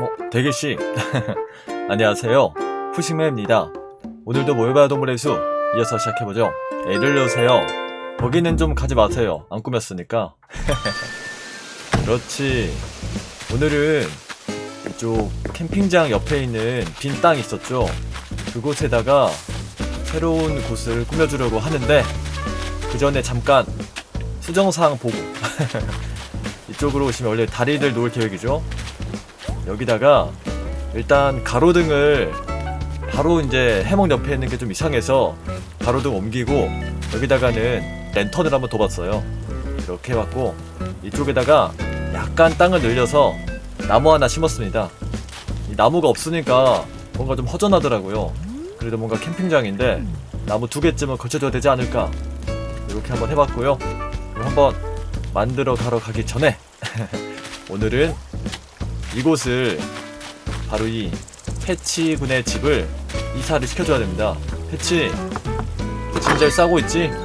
어, 대길씨. 안녕하세요. 푸싱맨입니다. 오늘도 모여봐야 동물의 수 이어서 시작해보죠. 애를 넣으세요. 거기는 좀 가지 마세요. 안 꾸몄으니까. 그렇지. 오늘은 이쪽 캠핑장 옆에 있는 빈 땅 있었죠. 그곳에다가 새로운 곳을 꾸며주려고 하는데 그 전에 잠깐 수정사항 보고 이쪽으로 오시면 원래 다리를 놓을 계획이죠. 여기다가 일단 가로등을 바로 이제 해먹 옆에 있는 게 좀 이상해서 가로등 옮기고 여기다가는 랜턴을 한번 둬봤어요. 이렇게 해봤고 이쪽에다가 약간 땅을 늘려서 나무 하나 심었습니다. 이 나무가 없으니까 뭔가 좀 허전하더라고요. 그래도 뭔가 캠핑장인데 나무 두 개쯤은 걸쳐줘야 되지 않을까 이렇게 한번 해봤고요. 한번 만들어 가러 가기 전에 오늘은 이곳을 바로 이 패치 군의 집을 이사를 시켜줘야 됩니다. 패치, 잘 싸고 있지?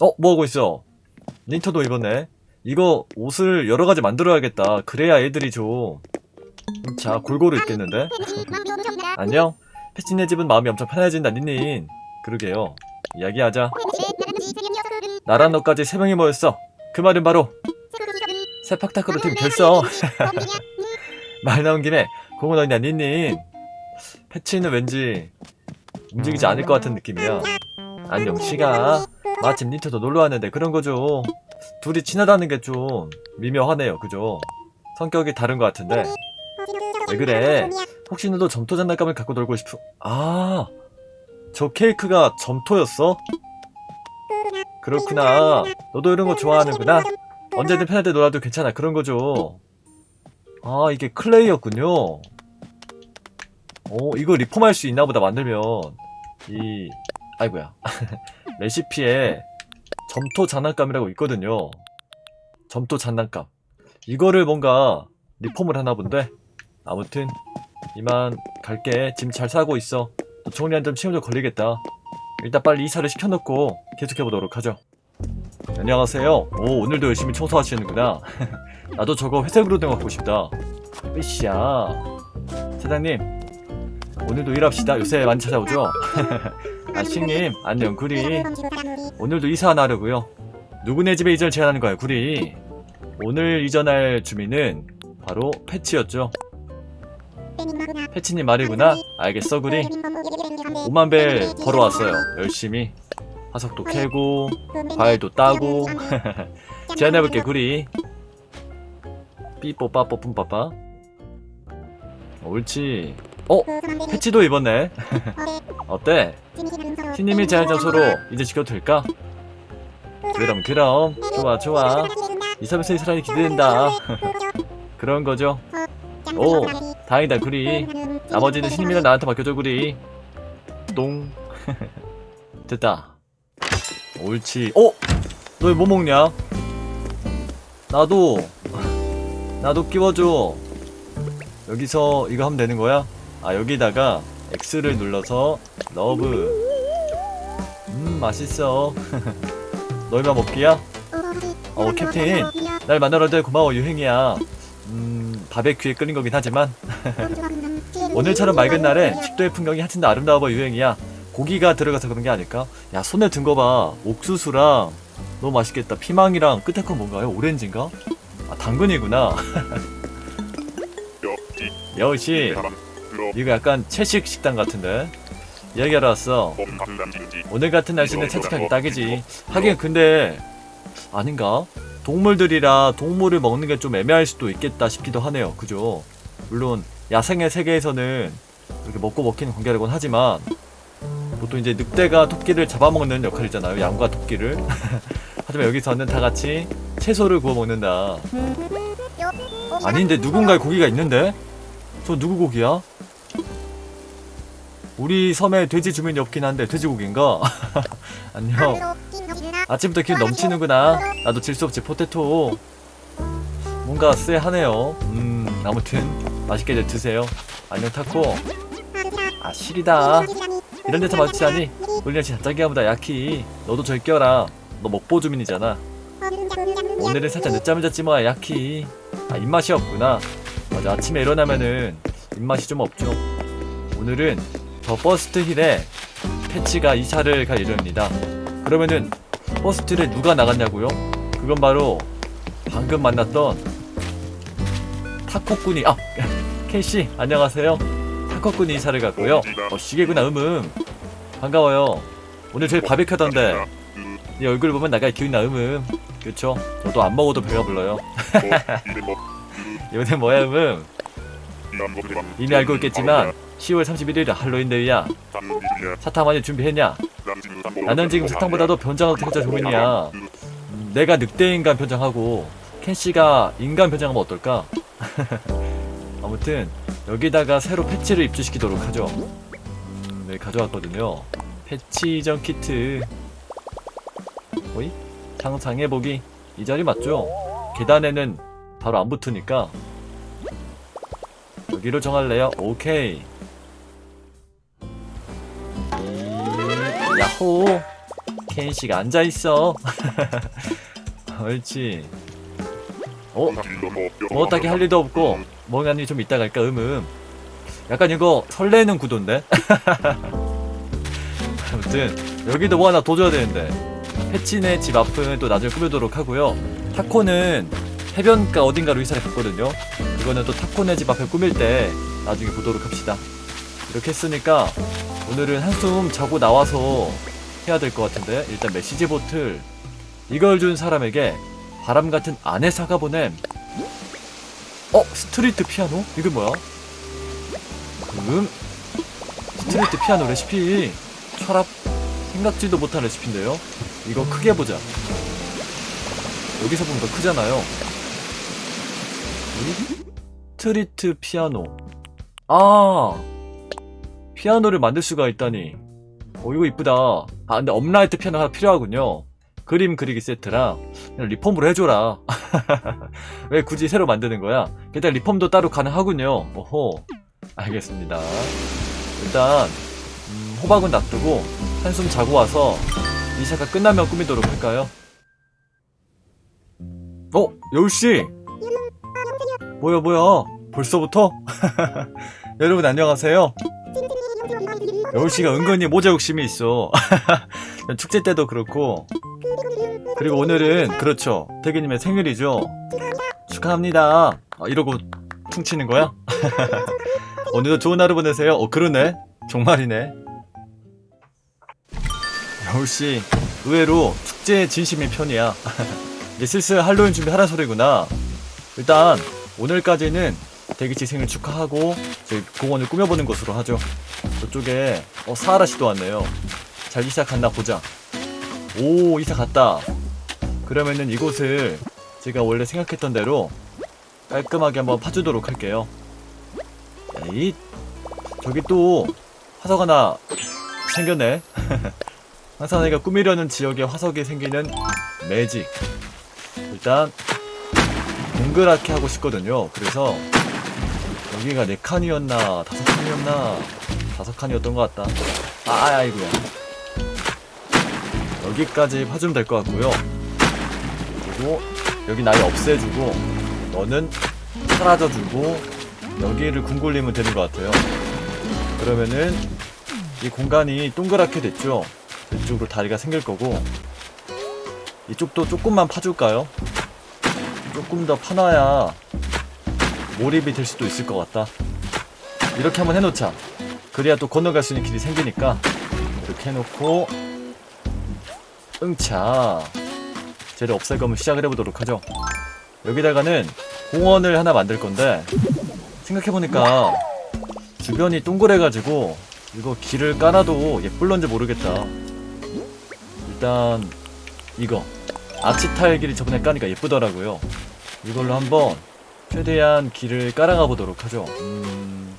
어, 뭐 하고 있어? 닌터도 입었네. 이거 옷을 여러 가지 만들어야겠다. 그래야 애들이 좀. 자, 골고루 입겠는데? 안녕? 패치네 집은 마음이 엄청 편해진다, 닌닌. 그러게요. 이야기하자. 나랑 너까지 세 명이 모였어. 그 말은 바로 세팍타크로 팀 결성. 말 나온 김에 공은 어디냐 닌닌. 패치는 왠지 움직이지 않을 것 같은 느낌이야. 안녕 시가. 마침 니트도 놀러 왔는데 그런 거죠. 둘이 친하다는 게 좀 미묘하네요 그죠? 성격이 다른 것 같은데. 왜 그래? 혹시 너도 점토 장난감을 갖고 놀고 싶어? 아 저 케이크가 점토였어? 그렇구나. 너도 이런 거 좋아하는구나 언제든 편할 때 놀아도 괜찮아. 그런 거죠. 아 이게 클레이였군요. 어 이거 리폼할 수 있나 보다 만들면. 이 아이고야. 레시피에 점토 장난감이라고 있거든요. 점토 장난감. 이거를 뭔가 리폼을 하나 본데? 아무튼 이만 갈게. 짐잘 싸고 있어. 또 정리한 점 시험 좀 걸리겠다. 일단 빨리 이사를 시켜놓고 계속해보도록 하죠 안녕하세요 오 오늘도 열심히 청소하시는구나 나도 저거 회색으로 된 거 갖고 싶다. 으쌰. 사장님, 오늘도 일합시다. 요새 많이 찾아오죠? 아씨님, 안녕, 구리. 오늘도 이사 하나 하려고요. 누구네 집에 이전을 제안하는 거야, 구리. 오늘 이전할 주민은 바로 패치였죠. 패치님 말이구나. 알겠어, 구리. 5만 벨 벌어왔어요. 열심히. 화석도 캐고, 과일도 따고. 제안해볼게, 구리. 삐뽀 빠뽀 뿜빠빠. 옳지. 어? 패치도 입었네. 어때? 신님이 제한 장소로 이제 지켜도 될까? 그럼. 그럼 좋아 좋아. 이 섬에서 이 사람이 기대된다. 그런 거죠? 오 다행이다 구리. 나머지는 신님이랑 나한테 맡겨줘 구리. 똥. 됐다 옳지 어? 너왜뭐 먹냐? 나도 나도 끼워줘. 여기서 이거 하면 되는 거야? 아 여기다가 X를 눌러서 러브. 음 맛있어. 너희만 먹기야? 어 캡틴 날 만나러 돼 고마워 유행이야. 음 바베큐에 끓인 거긴 하지만 오늘처럼 맑은 날에 식도의 풍경이 한층 더 아름다워 보여 유행이야. 고기가 들어가서 그런 게 아닐까? 야 손에 든 거 봐. 옥수수랑 너무 맛있겠다. 피망이랑 끝에 건 뭔가요? 오렌지인가? 아 당근이구나. 여우씨 이거 약간 채식 식당 같은데 이야기하러 왔어. 오늘 같은 날씨는 채식하기 딱이지. 하긴 근데 아닌가? 동물들이라 동물을 먹는 게 좀 애매할 수도 있겠다 싶기도 하네요. 그죠? 물론 야생의 세계에서는 이렇게 먹고 먹히는 관계라곤 하지만 보통 이제 늑대가 토끼를 잡아먹는 역할이잖아요. 양과 토끼를. 하지만 여기서는 다 같이 채소를 구워 먹는다. 아닌데 누군가의 고기가 있는데? 저 누구 고기야? 우리 섬에 돼지 주민이 없긴 한데 돼지고기인가? 안녕. 아침부터 기운 넘치는구나. 나도 질 수 없지 포테토. 뭔가 쎄하네요. 음 아무튼 맛있게 들 드세요. 안녕 타코. 아 실이다. 이런 데서 마주치다니 우리 날씨 단짝이야보다 야키. 너도 저기 껴라. 너 먹보 주민이잖아. 오늘은 살짝 늦잠을 잤지 뭐야 야키. 아 입맛이 없구나 맞아 아침에 일어나면은 입맛이 좀 없죠 오늘은 더 버스트 힐에 패치가 이사를 갈 예정입니다 그러면은 버스트를 누가 나갔냐고요? 그건 바로 방금 만났던 타코꾼이 아 켄씨 안녕하세요 타코꾼이 이사를 갔고요. 어 시계구나 음음. 반가워요. 오늘 저희 바비큐 하던데. 네 얼굴 보면 나갈 기운이 나 음음. 그쵸? 저도 안 먹어도 배가 불러요. 요새 뭐야 음음? 이미 알고 있겠지만 10월 31일 할로윈데이야. 사탕 많이 준비했냐? 나는 지금 사탕보다도 변장하고 태자 고민이야. 음, 내가 늑대 인간 변장하고 켄 씨가 인간 변장하면 어떨까? 아무튼 여기다가 새로 패치를 입주시키도록 하죠. 음, 네 가져왔거든요. 패치 이전 키트. 어이? 상상해보기. 이 자리 맞죠? 계단에는 바로 안 붙으니까. 여기로 정할래요? 오케이. 이- 야호. 켄씨가 앉아있어. 옳지 어? 뭐 딱히 할 일도 없고 멍하니 좀 이따 갈까 음음. 약간 이거 설레는 구도인데? 아무튼 여기도 뭐 하나 더 줘야 되는데. 패치네 집 앞은 또 나중에 꾸며도록 하고요. 타코는 해변가 어딘가로 이사를 갔거든요. 그거는 또 타코네 집 앞에 꾸밀 때 나중에 보도록 합시다. 이렇게 했으니까 오늘은 한숨 자고 나와서 해야 될 것 같은데. 일단 메시지 보틀. 이걸 준 사람에게 바람 같은 아내 사과 보냄 어? 스트리트 피아노? 이게 뭐야? 음 스트리트 피아노 레시피. 철압 생각지도 못한 레시피인데요. 이거 크게 보자. 여기서 보면 더 크잖아요. 스트리트 피아노. 아 피아노를 만들 수가 있다니. 어 이거 이쁘다. 아 근데 업라이트 피아노 하나 필요하군요 그림 그리기 세트랑 리폼으로 해줘라. 왜 굳이 새로 만드는 거야? 게다가 리폼도 따로 가능하군요. 오호. 알겠습니다. 일단 음, 호박은 놔두고 한숨 자고 와서 이사가 끝나면 꾸미도록 할까요? 어? 여울씨! 뭐야 뭐야? 벌써부터? 여러분 안녕하세요. 여울씨가 은근히 모자 욕심이 있어 축제 때도 그렇고. 그리고 오늘은 그렇죠. 태기님의 생일이죠. 축하합니다. 아, 이러고 퉁치는 거야? 오늘도 좋은 하루 보내세요. 어 그러네. 정말이네. 여울씨 의외로 축제에 진심인 편이야. 이제 슬슬 할로윈 준비하란 소리구나. 일단 오늘까지는 대기치 생일 축하하고 저희 공원을 꾸며보는 것으로 하죠. 저쪽에 어 사하라 씨도 왔네요 잘 이사 갔나 보자. 오 이사 갔다. 그러면은 이곳을 제가 원래 생각했던 대로 깔끔하게 한번 파주도록 할게요. 에잇. 저기 또 화석 하나 생겼네. 항상 내가 꾸미려는 지역에 화석이 생기는 매직. 일단 동그랗게 하고 싶거든요. 그래서 여기가 네 칸이었나 다섯 칸이었나 다섯 칸이었던 것 같다. 아 아이고야 여기까지 파주면 될 것 같고요. 그리고 여기 나이 없애주고 너는 사라져주고 여기를 궁굴리면 되는 것 같아요. 그러면은 이 공간이 동그랗게 됐죠? 이쪽으로 다리가 생길 거고 이쪽도 조금만 파줄까요? 조금 더 파놔야 몰입이 될 수도 있을 것 같다. 이렇게 한번 해놓자. 그래야 또 건너갈 수 있는 길이 생기니까. 이렇게 해놓고 응차. 쟤를 없앨 거면 시작을 해보도록 하죠. 여기다가는 공원을 하나 만들 건데 생각해보니까 주변이 동그래가지고 이거 길을 깔아도 예쁠런지 모르겠다. 일단 이거 아치타일 길이 저번에 까니까 예쁘더라고요. 이걸로 한번 최대한 길을 깔아가 보도록 하죠. 음...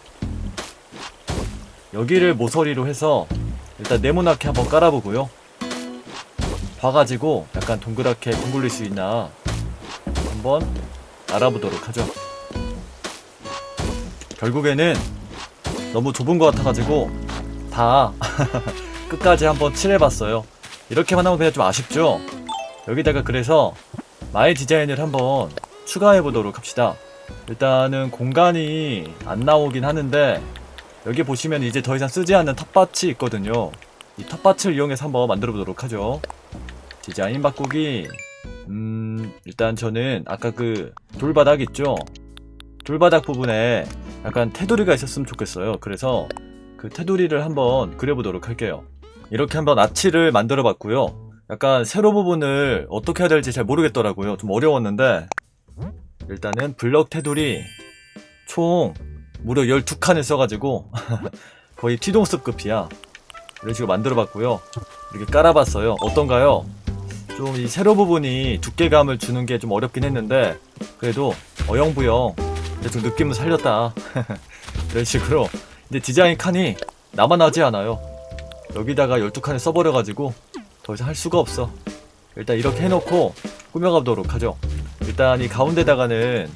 여기를 모서리로 해서 일단 네모나게 한번 깔아보고요 봐가지고 약간 동그랗게 둥글릴 수 있나 한번 알아보도록 하죠 결국에는 너무 좁은 것 같아가지고 다 끝까지 한번 칠해봤어요 이렇게만 하면 그냥 좀 아쉽죠 여기다가 그래서 마의 디자인을 한번 추가해보도록 합시다 일단은 공간이 안 나오긴 하는데 여기 보시면 이제 더 이상 쓰지 않는 텃밭이 있거든요. 이 텃밭을 이용해서 한번 만들어 보도록 하죠. 디자인 바꾸기. 음, 일단 저는 아까 그 돌바닥 있죠? 돌바닥 부분에 약간 테두리가 있었으면 좋겠어요. 그래서 그 테두리를 한번 그려보도록 할게요. 이렇게 한번 아치를 만들어 봤고요. 약간 세로 부분을 어떻게 해야 될지 잘 모르겠더라고요. 좀 어려웠는데 일단은 블럭 테두리 총 무려 12칸을 써가지고 거의 티동습급이야. 이런 식으로 만들어 봤고요. 이렇게 깔아봤어요. 어떤가요? 좀 이 세로 부분이 두께감을 주는 게 좀 어렵긴 했는데 그래도 어영부영 좀 느낌을 살렸다. 이런 식으로 근데 디자인 칸이 하지 않아요. 여기다가 12칸을 써버려가지고 더 이상 할 수가 없어. 일단 이렇게 해놓고 꾸며가도록 하죠. 일단 이 가운데다가는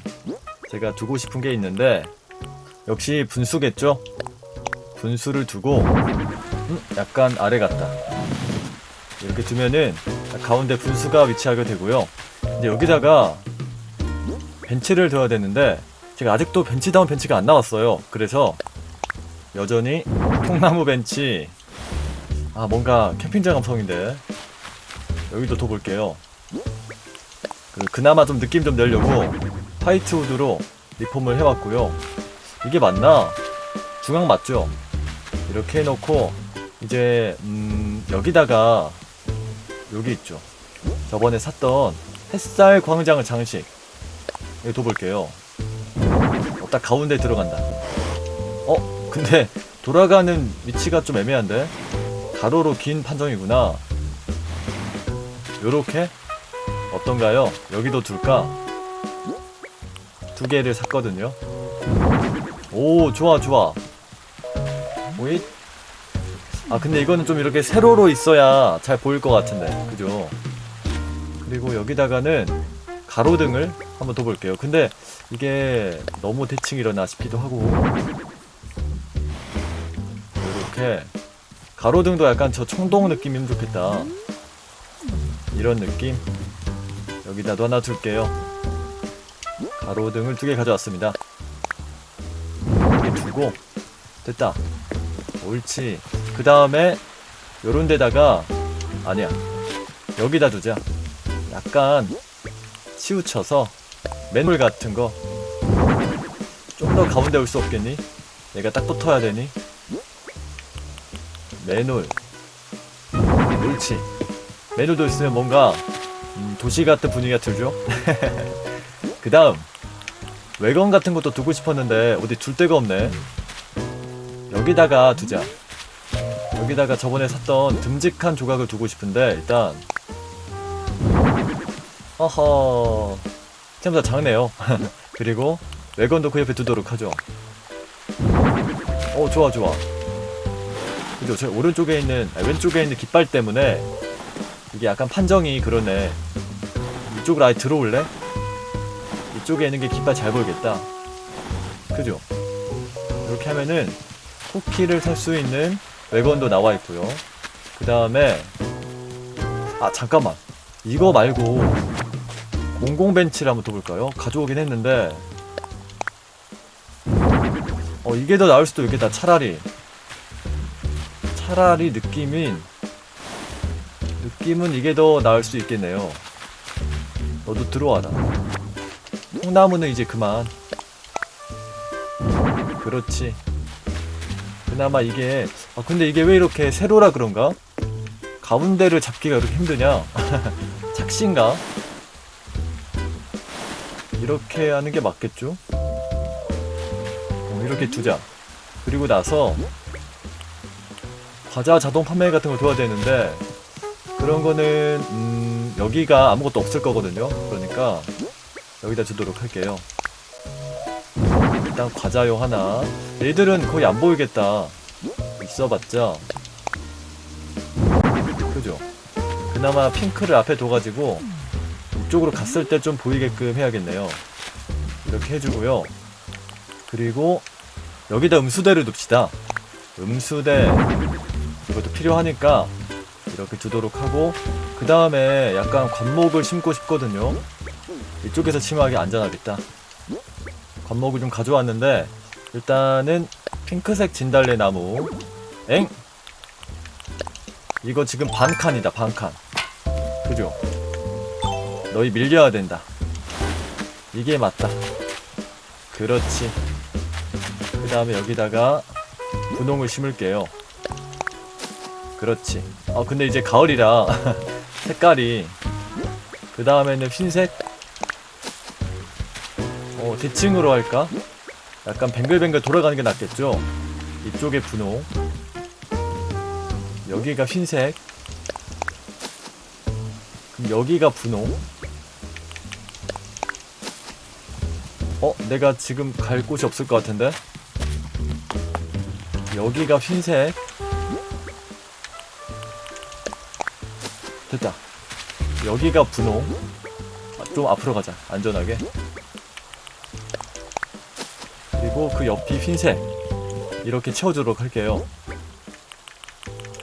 제가 두고 싶은 게 있는데 역시 분수겠죠? 분수를 두고 음, 약간 아래 같다. 이렇게 두면은 가운데 분수가 위치하게 되고요. 이제 여기다가 벤치를 둬야 되는데 제가 아직도 벤치다운 벤치가 안 나왔어요. 그래서 여전히 통나무 벤치 아 뭔가 캠핑장 감성인데 여기도 둬 볼게요. 그, 그나마 좀 느낌 좀 내려고 화이트 우드로 리폼을 해왔고요. 이게 맞나? 중앙 맞죠? 이렇게 해놓고 이제 음, 여기다가 여기 있죠. 저번에 샀던 햇살 광장 장식 여기 둬볼게요. 어, 딱 가운데 들어간다. 어? 근데 돌아가는 위치가 좀 애매한데? 가로로 긴 판정이구나. 요렇게? 어떤가요? 여기도 둘까? 두 개를 샀거든요. 오, 좋아, 좋아. 아, 근데 이거는 좀 이렇게 세로로 있어야 잘 보일 것 같은데. 그죠? 그리고 여기다가는 가로등을 한번 더 볼게요. 근데 이게 너무 대칭이려나 싶기도 하고. 이렇게. 가로등도 약간 저 청동 느낌이면 좋겠다. 이런 느낌. 여기다도 하나 둘게요. 가로등을 두 개 가져왔습니다. 이렇게 두고 됐다. 옳지. 그 다음에 요런 데다가 아니야. 여기다 두자. 약간 치우쳐서 맨홀 같은 거. 좀 더 가운데 올 수 없겠니? 얘가 딱 붙어야 되니? 맨홀. 옳지. 맨홀도 있으면 뭔가 음, 도시 같은 분위기가 들죠? 그 다음 외관 같은 것도 두고 싶었는데 어디 둘 데가 없네 여기다가 두자 여기다가 저번에 샀던 듬직한 조각을 두고 싶은데 일단 어허 생각보다 작네요 그리고 외관도 그 옆에 두도록 하죠 어 좋아 좋아 그죠 저 오른쪽에 있는 아니, 왼쪽에 있는 깃발 때문에 이게 약간 판정이 그러네 이쪽으로 아예 들어올래? 이쪽에 있는 게 깃발 잘 보이겠다. 그죠? 이렇게 하면은 쿠키를 살 수 있는 외건도 나와 있고요. 그 다음에 아 잠깐만 이거 말고 공공 벤치를 한번 둬볼까요? 가져오긴 했는데 어 이게 더 나을 수도 있겠다 차라리 차라리 느낌인 느낌은 이게 더 나을 수 있겠네요. 너도 들어와라. 통나무는 이제 그만. 그렇지. 그나마 이게 아 근데 이게 왜 이렇게 세로라 그런가? 가운데를 잡기가 이렇게 힘드냐? 착신가? 이렇게 하는 게 맞겠죠? 어, 이렇게 두자. 그리고 나서 과자 자동 판매 같은 걸 둬야 되는데 그런 거는 음, 여기가 아무것도 없을 거거든요. 그러니까 여기다 주도록 할게요. 일단 과자용 하나. 얘들은 거의 안 보이겠다. 있어봤자. 그죠? 그나마 핑크를 앞에 둬가지고 이쪽으로 갔을 때 좀 보이게끔 해야겠네요. 이렇게 해주고요. 그리고 여기다 음수대를 둡시다. 음수대 이것도 필요하니까 이렇게 두도록 하고 그 다음에 약간 관목을 심고 싶거든요 이쪽에서 심하게 안전하겠다 관목을 좀 가져왔는데 일단은 핑크색 진달래 나무 엥? 이거 지금 반 칸이다 반 칸. 그죠? 너희 밀려야 된다. 이게 맞다. 그렇지. 그 다음에 여기다가 분홍을 심을게요. 그렇지. 아 근데 이제 가을이라 색깔이 그 다음에는 흰색. 어 대칭으로 할까? 약간 뱅글뱅글 돌아가는 게 낫겠죠? 이쪽에 분홍. 여기가 흰색. 그럼 여기가 분홍. 어, 내가 지금 갈 곳이 없을 것 같은데? 여기가 흰색. 됐다. 여기가 분홍. 아, 좀 앞으로 가자. 안전하게. 그리고 그 옆이 흰색. 이렇게 채워주도록 할게요.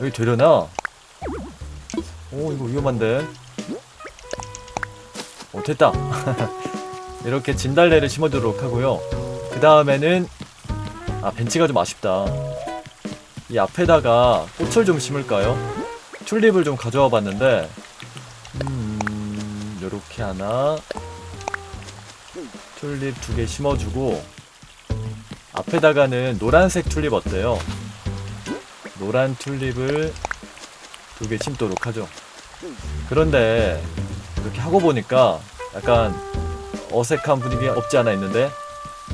여기 되려나? 오, 이거 위험한데. 오, 됐다. 이렇게 진달래를 심어두도록 하고요. 그 다음에는 아 벤치가 좀 아쉽다. 이 앞에다가 꽃을 좀 심을까요? 튤립을 좀 가져와 봤는데 음 요렇게 하나 튤립 두 개 심어주고 앞에다가는 노란색 튤립 어때요? 노란 튤립을 두 개 심도록 하죠. 그런데 이렇게 하고 보니까 약간 어색한 분위기 없지 않아 있는데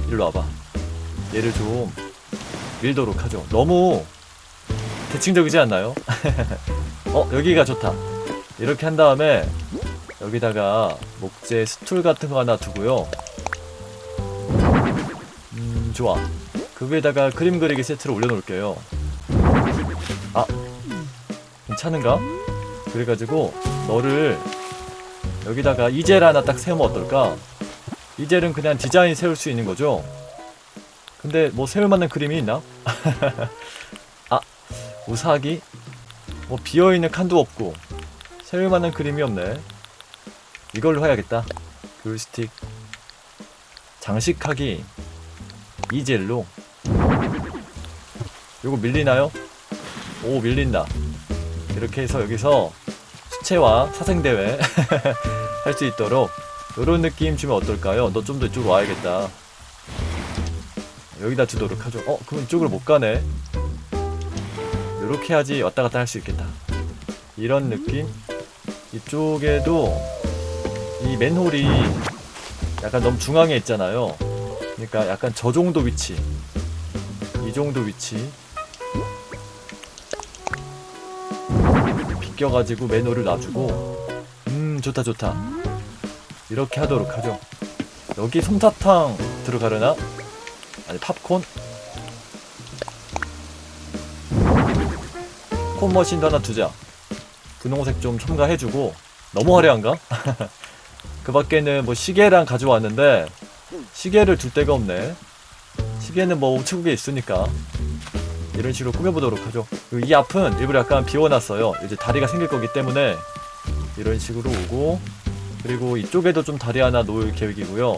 일로 와봐 얘를 좀 밀도록 하죠 너무 대칭적이지 않나요? 어 여기가 좋다 이렇게 한 다음에 여기다가 목재 스툴 같은 거 하나 두고요 음 좋아 그 위에다가 그림 그리기 세트를 올려놓을게요 아 괜찮은가? 그래가지고 너를 여기다가 이젤 하나 딱 세우면 어떨까? 이젤은 그냥 디자인 세울 수 있는 거죠. 근데 뭐 세울 만한 그림이 있나? 아, 우사기? 뭐 비어 있는 칸도 없고 세울 만한 그림이 없네. 이걸로 해야겠다. 귤스틱 장식하기 이젤로 요거 밀리나요? 오 밀린다. 이렇게 해서 여기서 수채화 사생대회 할 수 있도록 이런 느낌 주면 어떨까요? 너 좀 더 이쪽으로 와야겠다. 여기다 두도록 하죠. 어, 그럼 이쪽으로 못 가네. 이렇게 하지 왔다 갔다 할 수 있겠다. 이런 느낌? 이쪽에도 이 맨홀이 약간 너무 중앙에 있잖아요. 그러니까 약간 저 정도 위치. 이 정도 위치. 비껴가지고 맨홀을 놔주고 음 좋다 좋다 이렇게 하도록 하죠 여기 솜사탕 들어가려나? 아니 팝콘? 콘 머신도 하나 두자 분홍색 좀 첨가해주고 너무 화려한가? 그 밖에는 뭐 시계랑 가져왔는데 시계를 둘 데가 없네 시계는 뭐 우체국에 있으니까 이런 식으로 꾸며보도록 하죠. 이 앞은 일부러 약간 비워놨어요. 이제 다리가 생길 거기 때문에 이런 식으로 오고 그리고 이쪽에도 좀 다리 하나 놓을 계획이고요.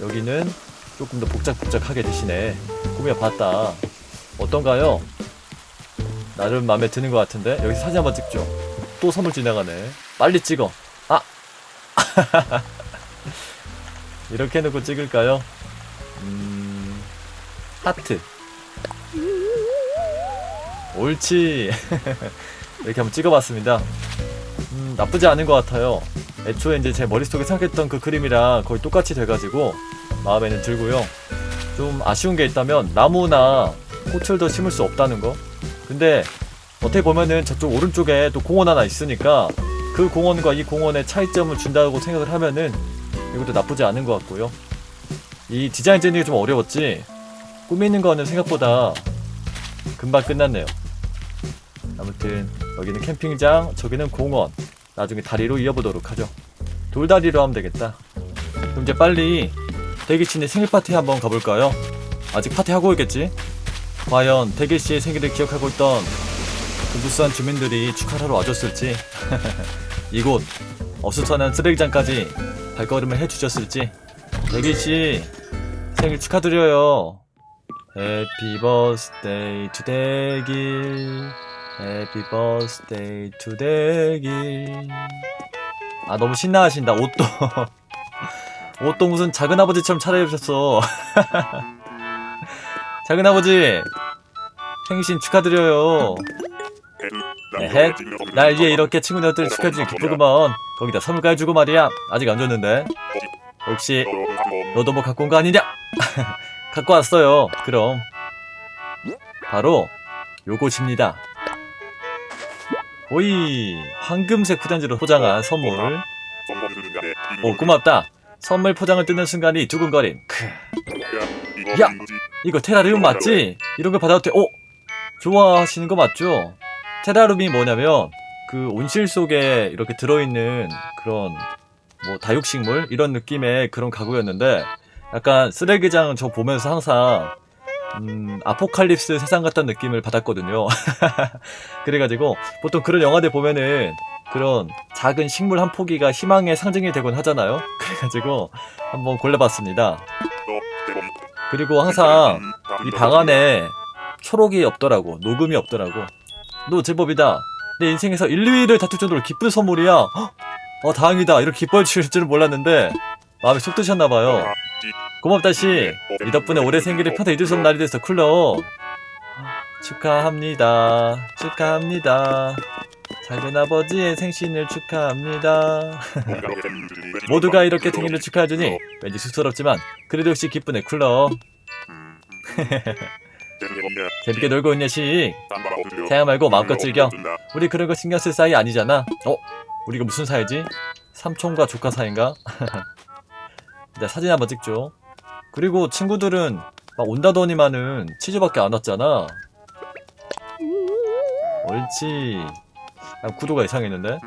여기는 조금 더 복작복작하게 대신에 꾸며봤다. 어떤가요? 나름 마음에 드는 것 같은데 여기서 사진 한번 찍죠. 또 선물 지나가네. 빨리 찍어. 아! 이렇게 해놓고 찍을까요? 음... 하트. 옳지. 이렇게 한번 찍어봤습니다. 음, 나쁘지 않은 것 같아요. 애초에 이제 제 머릿속에 생각했던 그 그림이랑 거의 똑같이 돼가지고 마음에는 들고요. 좀 아쉬운 게 있다면 나무나 꽃을 더 심을 수 없다는 거. 근데 어떻게 보면은 저쪽 오른쪽에 또 공원 하나 있으니까 그 공원과 이 공원의 차이점을 준다고 생각을 하면은 이것도 나쁘지 않은 것 같고요 이 디자인 재능이 좀 어려웠지 꾸미는 거는 생각보다 금방 끝났네요 아무튼 여기는 캠핑장, 저기는 공원. 나중에 다리로 이어보도록 하죠. 돌다리로 하면 되겠다. 그럼 이제 빨리 대기씨네 생일 파티 한번 가볼까요? 아직 파티 하고 있겠지? 과연 대기 씨의 생일을 기억하고 있던 그 무수한 주민들이 축하를 하러 와줬을지 이곳 어수선한 쓰레기장까지 발걸음을 해주셨을지 대기씨 생일 축하드려요. Happy birthday to 대길. Happy birthday to 대길. 아, 너무 신나하신다. 옷도. 옷도 무슨 작은 아버지처럼 차려입으셨어. 작은 아버지. 생신 축하드려요. 에헷, 날 위해 이렇게 친구들한테 축하해주니 기쁘구먼. 거기다 선물까지 주고 말이야. 아직 안 줬는데. 혹시 너도 뭐 갖고 온 거 아니냐? 갖고 왔어요. 그럼 바로 요것입니다. 오이 황금색 포장지로 포장한 선물. 오 고맙다. 선물 포장을 뜯는 순간이 두근거림. 크, 야! 이거 테라리움 맞지? 이런 걸 받아도 돼. 오 좋아하시는 거 맞죠? 테라리움이 뭐냐면 그 온실 속에 이렇게 들어있는 그런 뭐 다육식물 이런 느낌의 그런 가구였는데 약간 쓰레기장 저 보면서 항상 음, 아포칼립스 세상 같다는 느낌을 받았거든요. 그래가지고 보통 그런 영화들 보면은 그런 작은 식물 한 포기가 희망의 상징이 되곤 하잖아요. 그래가지고 한번 골라봤습니다. 그리고 항상 이 방 안에 초록이 없더라고. 녹음이 없더라고. 너 제법이다. 내 인생에서 1, 2위를 다툴 정도로 기쁜 선물이야. 헉! 어 다행이다. 이렇게 기뻐해 주실 줄은 몰랐는데 마음에 쏙 드셨나봐요. 고맙다 씨. 이 덕분에 올해 생일을 편히 잊을 수 없는 날이 됐어 쿨러. 축하합니다. 축하합니다. 작은 아버지의 생신을 축하합니다. 모두가 이렇게 생일을 축하해주니 왠지 쑥스럽지만 그래도 역시 기쁘네 쿨러. 재밌게 놀고 있냐 씨. 생각 말고 마음껏 즐겨. 우리 그런 거 신경 쓸 사이 아니잖아. 어? 우리가 무슨 사이지? 삼촌과 조카 사이인가? 네, 사진 한번 찍죠. 그리고 친구들은 막 온다더니만은 치즈밖에 안 왔잖아. 옳지. 아, 구도가 이상했는데?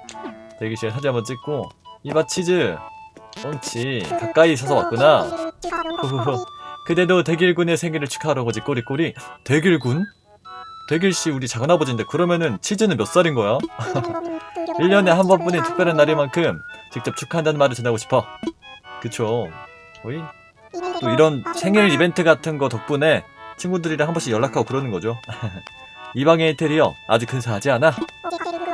대기실에 사진 한번 찍고 이봐 치즈. 옳지. 가까이 있어서 왔구나. 후후후. 그대도 대길군의 생일을 축하하러 오지 꼬리꼬리. 대길군? 대길씨 우리 작은아버지인데 그러면은 치즈는 몇 살인 거야? 1년에 한 번뿐인 특별한 날인 만큼 직접 축하한다는 말을 전하고 싶어. 그쵸. 어이? 또 이런 생일 이벤트 같은 거 덕분에 친구들이랑 한 번씩 연락하고 그러는 거죠. 이 방의 인테리어 아주 근사하지 않아?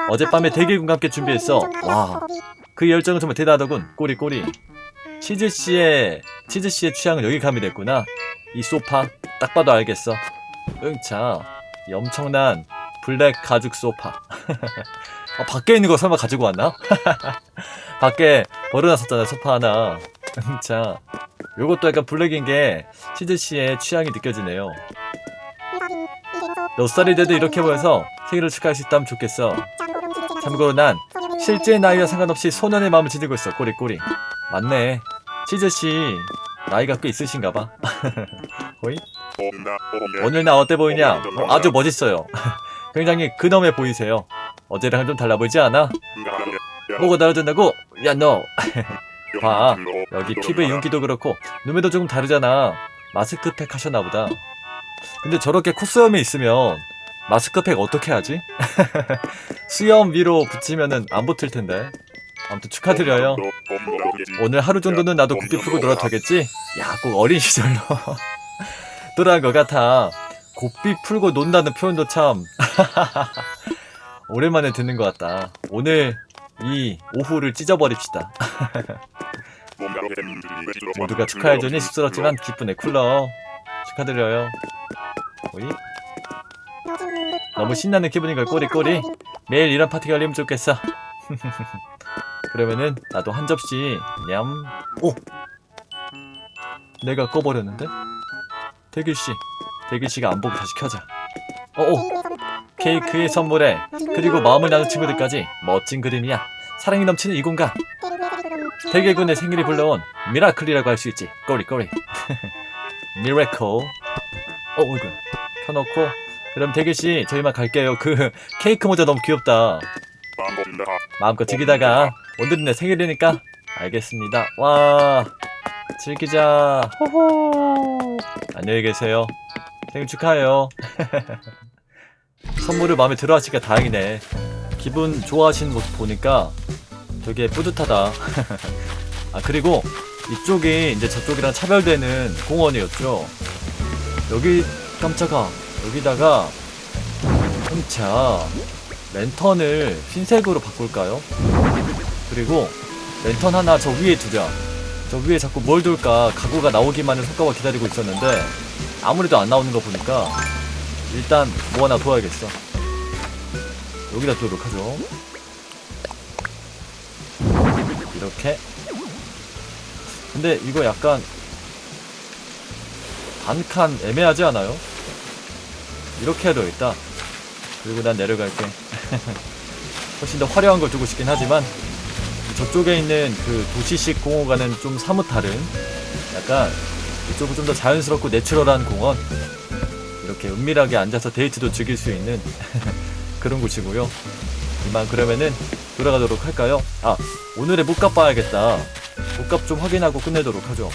어젯밤에 대길군과 함께 준비했어. 와, 그 열정은 정말 대단하더군. 꼬리꼬리. 치즈 씨의, 치즈 씨의 취향은 여기 가미됐구나. 이 소파, 딱 봐도 알겠어. 응차, 이 엄청난 블랙 가죽 소파. 아, 밖에 있는 거 설마 가지고 왔나? 밖에 버려놨었잖아, 소파 하나. 자, 요것도 약간 블랙인 게 치즈 씨의 취향이 느껴지네요. 몇 살이 돼도 이렇게 보여서 생일을 축하할 수 있다면 좋겠어. 참고로 난 실제 나이와 상관없이 소년의 마음을 지니고 있어, 꼬리꼬리. 맞네. 치즈씨, 나이가 꽤 있으신가 봐. 거의? 오늘 나 어때 보이냐? 어, 아주 멋있어요. 굉장히 근엄해 보이세요. 어제랑 좀 달라 보이지 않아? 뭐가 달라진다고? 야, 너. 봐. 여기 피부의 윤기도 그렇고 눈매도 조금 다르잖아. 마스크팩 하셨나 보다. 근데 저렇게 콧수염이 있으면 마스크팩 어떻게 하지? 수염 위로 붙이면은 안 붙을 텐데. 아무튼 축하드려요. 오늘 하루 정도는 나도 굽비 풀고 놀아도 되겠지? 야, 꼭 어린 시절로 돌아간 것 같아. 곱비 풀고 논다는 표현도 참 오랜만에 듣는 것 같다. 오늘 이 오후를 찢어버립시다. 모두가 축하해주니 쑥스럽지만 기쁘네 쿨러. 축하드려요. 오이? 너무 신나는 기분인 걸 꼬리꼬리. 매일 이런 파티가 열리면 좋겠어. 그러면은 나도 한 접시 냠. 오. 내가 꺼버렸는데? 대길 씨, 대길 씨가 안 보고 다시 켜자. 어오. 케이크의 선물에 그리고 마음을 나눈 친구들까지 멋진 그림이야. 사랑이 넘치는 이 공간. 대길군의 생일이 불러온 미라클이라고 할 수 있지. 꼬리꼬리. 미라클. 어, 이거 켜놓고 그럼 대길 씨 저희만 갈게요. 그 케이크 모자 너무 귀엽다. 마음껏 즐기다가 오늘은 내 생일이니까 알겠습니다. 와 즐기자. 호호. 안녕히 계세요. 생일 축하해요. 선물을 마음에 들어 하시니까 다행이네. 기분 좋아하시는 모습 보니까 되게 뿌듯하다. 아, 그리고 이쪽이 이제 저쪽이랑 차별되는 공원이었죠. 여기 깜짝아 여기다가 자 랜턴을 흰색으로 바꿀까요? 그리고 랜턴 하나 저 위에 두자. 저 위에 자꾸 뭘 둘까 가구가 나오기만을 손가락 기다리고 있었는데 아무래도 안 나오는 거 보니까 일단 뭐 하나 둬야겠어. 여기다 두도록 하죠. 이렇게. 근데 이거 약간 반칸 애매하지 않아요? 이렇게 해도 있다. 그리고 난 내려갈게. 훨씬 더 화려한 걸 두고 싶긴 하지만 저쪽에 있는 그 도시식 공원과는 좀 사뭇 다른 약간 이쪽은 좀 더 자연스럽고 내추럴한 공원. 이렇게 은밀하게 앉아서 데이트도 즐길 수 있는 그런 곳이고요. 이만 그러면은 돌아가도록 할까요? 아 오늘의 목값 봐야겠다. 목값 좀 확인하고 끝내도록 하죠.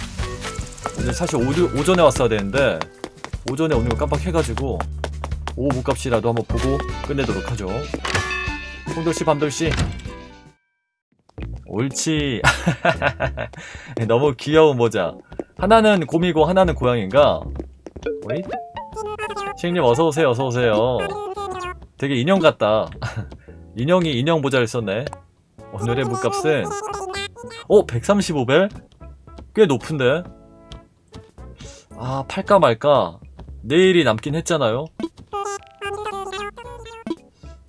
오늘 사실 오, 오전에 왔어야 되는데 오전에 거 깜빡해가지고 오후 목값이라도 한번 보고 끝내도록 하죠. 홍돌씨 밤돌씨 옳지. 너무 귀여운 모자. 하나는 곰이고 하나는 고양인가? 어이? 시행님 어서오세요 어서오세요. 되게 인형 같다. 인형이 인형 모자를 썼네. 오늘의 물값은 어? 135벨? 꽤 높은데? 아 팔까 말까? 내일이 남긴 했잖아요.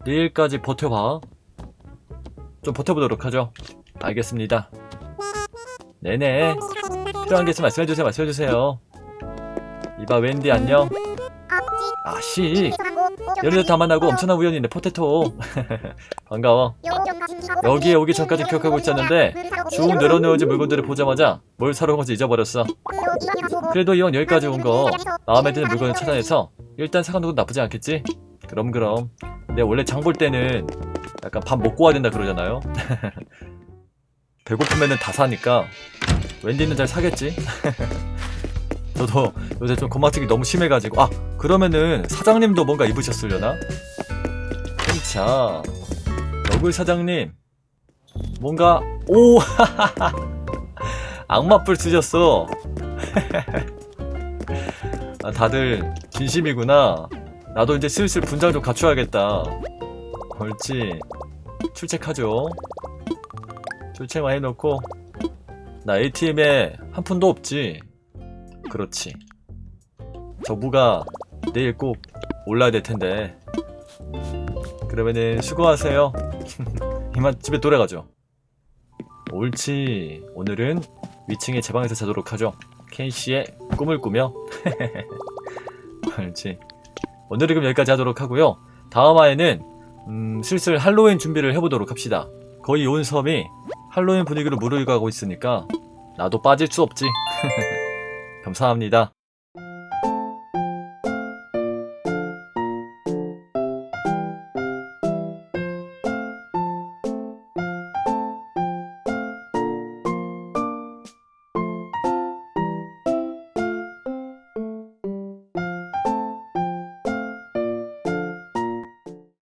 내일까지 버텨봐. 좀 버텨보도록 하죠 알겠습니다. 네네. 필요한 게 있으면 말씀해주세요 말씀해주세요. 이봐 웬디 안녕. 아씨. 다 만나고 엄청난 우연이네 포테토. 반가워. 여기에 오기 전까지 기억하고 있었는데 쭉 늘어놓여진 물건들을 보자마자 뭘 사러 온 건지 잊어버렸어. 그래도 이왕 여기까지 온 거. 마음에 드는 물건을 찾아내서 일단 사가는 건 나쁘지 않겠지? 그럼 그럼. 근데 원래 장 볼 때는 약간 밥 먹고 와야 된다 그러잖아요 배고프면은 다 사니까 웬디는 잘 사겠지? 저도 요새 좀 건망증이 너무 심해가지고. 아 그러면은 사장님도 뭔가 입으셨으려나? 자 너굴 사장님. 뭔가 오! 악마뿔 쓰셨어. 아, 다들 진심이구나. 나도 이제 슬슬 분장 좀 갖춰야겠다. 옳지. 출첵하죠 출첵만 해놓고. 나 ATM에 한 푼도 없지. 그렇지. 저부가 내일 꼭 올라야 될 텐데. 그러면은 수고하세요. 이만 집에 돌아가죠. 옳지. 오늘은 위층에 제 방에서 자도록 하죠. 켄씨의 꿈을 꾸며. 옳지. 오늘은 그럼 여기까지 하도록 하고요. 다음 화에는 음, 슬슬 할로윈 준비를 해보도록 합시다. 거의 온 섬이 할로윈 분위기로 무르익어가고 있으니까 나도 빠질 수 없지. 감사합니다